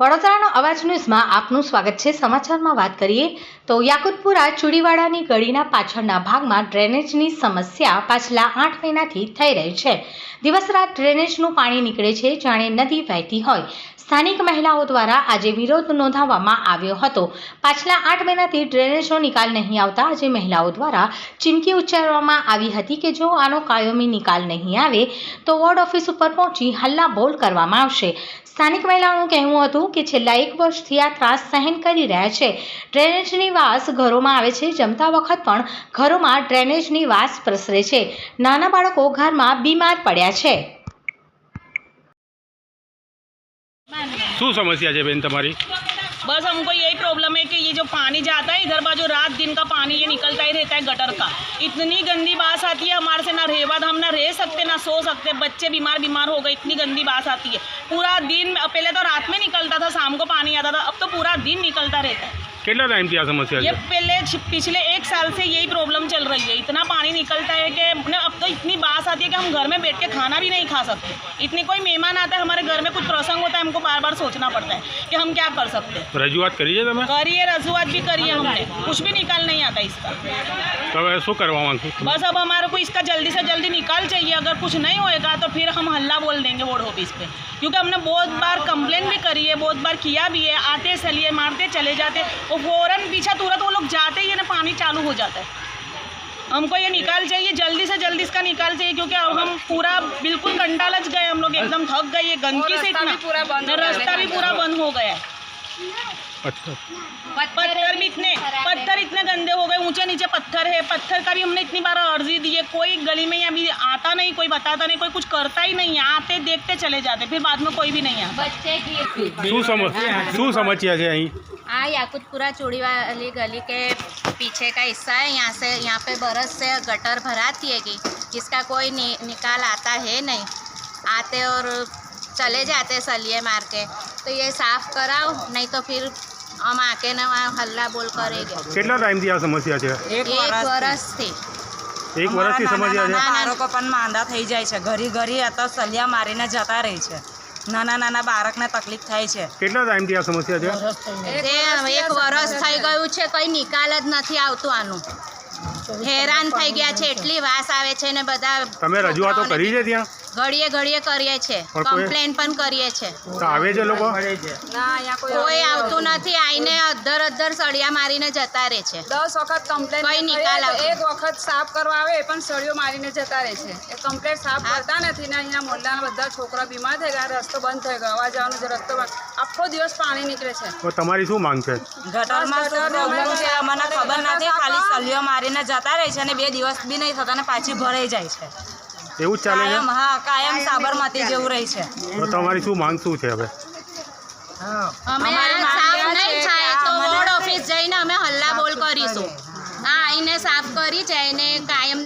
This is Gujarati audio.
વડોદરાનો અવાજ ન્યૂઝમાં આપનું સ્વાગત છે. સમાચારમાં વાત કરીએ તો યાકુતપુરા ચુડીવાડાની ગળીના પાછળના ભાગમાં ડ્રેનેજની સમસ્યા પાછલા આઠ મહિનાથી થઈ રહી છે. દિવસ રાત ડ્રેનેજનું પાણી નીકળે છે, જાણે નદી વહેતી હોય. સ્થાનિક મહિલાઓ દ્વારા આજે વિરોધ નોંધાવવામાં આવ્યો હતો. પાછલા આઠ મહિનાથી ડ્રેનેજનો નિકાલ નહીં આવતા આજે મહિલાઓ દ્વારા ચીમકી ઉચ્ચારવામાં આવી હતી કે જો આનો કાયમી નિકાલ નહીં આવે, તો વોર્ડ ઓફિસ ઉપર પહોંચી હલ્લા બોલ કરવામાં આવશે. સ્થાનિક મહિલાઓનું કહેવું હતું કે છેલ્લા એક વર્ષથી આ ત્રાસ સહન કરી રહ્યા છે. ડ્રેનેજની વાસ ઘરોમાં આવે છે, જમતા વખત પણ ઘરોમાં ડ્રેનેજની વાસ પ્રસરે છે. નાના બાળકો ઘરમાં બીમાર પડ્યા છે. શું સમસ્યા છે બેન તમારી बस हमको यही प्रॉब्लम है कि ये जो पानी जाता है इधर बाजू रात दिन का पानी ये निकलता ही रहता है गटर का इतनी गंदी बास आती है हमारे से ना रह बाद हम ना रह सकते ना सो सकते बच्चे बीमार बीमार हो गए इतनी गंदी बास आती है पूरा दिन पहले तो रात में निकलता था शाम को पानी आता था अब तो पूरा दिन निकलता रहता है કેટલા ટાઈમથી આ સમસ્યા ये છે पहले पिछले एक साल से यही प्रॉब्लम चल रही है इतना पानी निकलता है कि न, अब तो इतनी बास आती है कि हम घर में बैठ के खाना भी नहीं खा सकते इतनी कोई मेहमान आता है हमारे घर में कुछ प्रसंग होता है हमको बार बार सोचना पड़ता है कि हम क्या कर सकते हैं। तो रजुआत करिए તમે करिए रजुआत भी करिए हमने। कुछ भी निकाल नहीं आता इसका। तो ऐसा करवा बस अब हमारे को इसका जल्दी से जल्दी निकाल चाहिए। अगर कुछ नहीं होएगा तो फिर हम हल्ला बोल देंगे वोर्ड ऑफ़िस पे। क्योंकि हमने बहुत बार कंप्लेन भी करी है बहुत बार किया भी है। आते चलिए मारते चले जाते। और फ़ौरन पीछा तुरंत वो लोग जाते ही ना पानी चालू हो जाता है। हमको ये निकाल चाहिए जल्दी से जल्दी इसका निकाल चाहिए क्योंकि अब हम पूरा बिल्कुल कंटालच गए हम लोग एकदम थक गए ये गंदगी से इतना रास्ता भी पूरा बंद हो गया है અચ્છા पत्थर भी इतने पत्थर इतने गंदे हो गए ऊंचे नीचे पत्थर है पत्थर का भी हमने इतनी बार अर्जी दी है कोई गली में अभी आता नहीं कोई बताता नहीं कोई कुछ करता ही नहीं है आते देखते चले जाते फिर बाद में कोई भी नहीं आता શું સમ શું સમસ્યા છે અહીં हाँ याकुतपुरा चूड़ी वाली गली के पीछे का हिस्सा है यहाँ से यहाँ पे बरस से गटर भराती है कि जिसका कोई नि, निकाल आता है नहीं आते और चले जाते सलिए मार के तो ये साफ कराओ नहीं तो फिर हम आके ना वहाँ हल्ला बोल करेंगे કેટલા ટાઈમથી આ સમસ્યા છે एक वर्ष थी એક વર્ષથી સમસ્યા છે નાના- બાળકો પણ માંદા થઈ જાય છે ઘરી ઘરી આ તો સલિયા મારીને જતા રહે છે નાના નાના બાળકને તકલીફ થાય છે. કેટલા ટાઈમથી આ સમસ્યા છે? એક વર્ષ થઈ ગયું છે કંઈ નિકાલ જ નથી આવતું આનું. હેરાન થઈ ગયા છે એટલી વાસ આવે છે ને બધા તમે રજૂઆતો કરી છે ત્યાં? ઘડીએ ઘડીએ કરીએ છે. પણ કોઈ- કમ્પ્લેન પણ કરીએ છે. તો આવે છે લોકો? કોઈ કોઈ આવતું નથી આઈને અધર અધર સળિયા મારીને જતા રહે છે. દસ વખત કમ્પ્લેન કઈ નિકાલ આવતો. એક વખત સાફ કરવા આવે એ પણ સળિયો મારીને જતા રહે છે. એ કમ્પ્લેન સાફ કરતા નથી ને અહીંયા મોહલ્લાના બધા છોકરા બીમાર થઈ ગયા રસ્તો બંધ થઈ ગયો આવવા જવાનો જે રસ્તો બંધ. આખો દિવસ પાણી નીકળે છે. તો તમારી શું માંગ છે? ગટરમાં શું પ્રોબ્લેમ છે? અમને ખબર નથી ખાલી સળિયો મારીને જતા રહે છે અને બે દિવસ બી નહીં થતા અને પાછી ભરાઈ જાય છે. એવું જ ચાલે છે? કાયમ હા કાયમ સાબરમતી જેવું રહી છે. તો તમારી શું માંગ શું છે હવે? અમે સાફ નહીં થાય તો વોર્ડ ઓફિસ જઈને અમે હલ્લા બોલ કરીશું. આ આઈને સાફ કરી છે ને કાયમ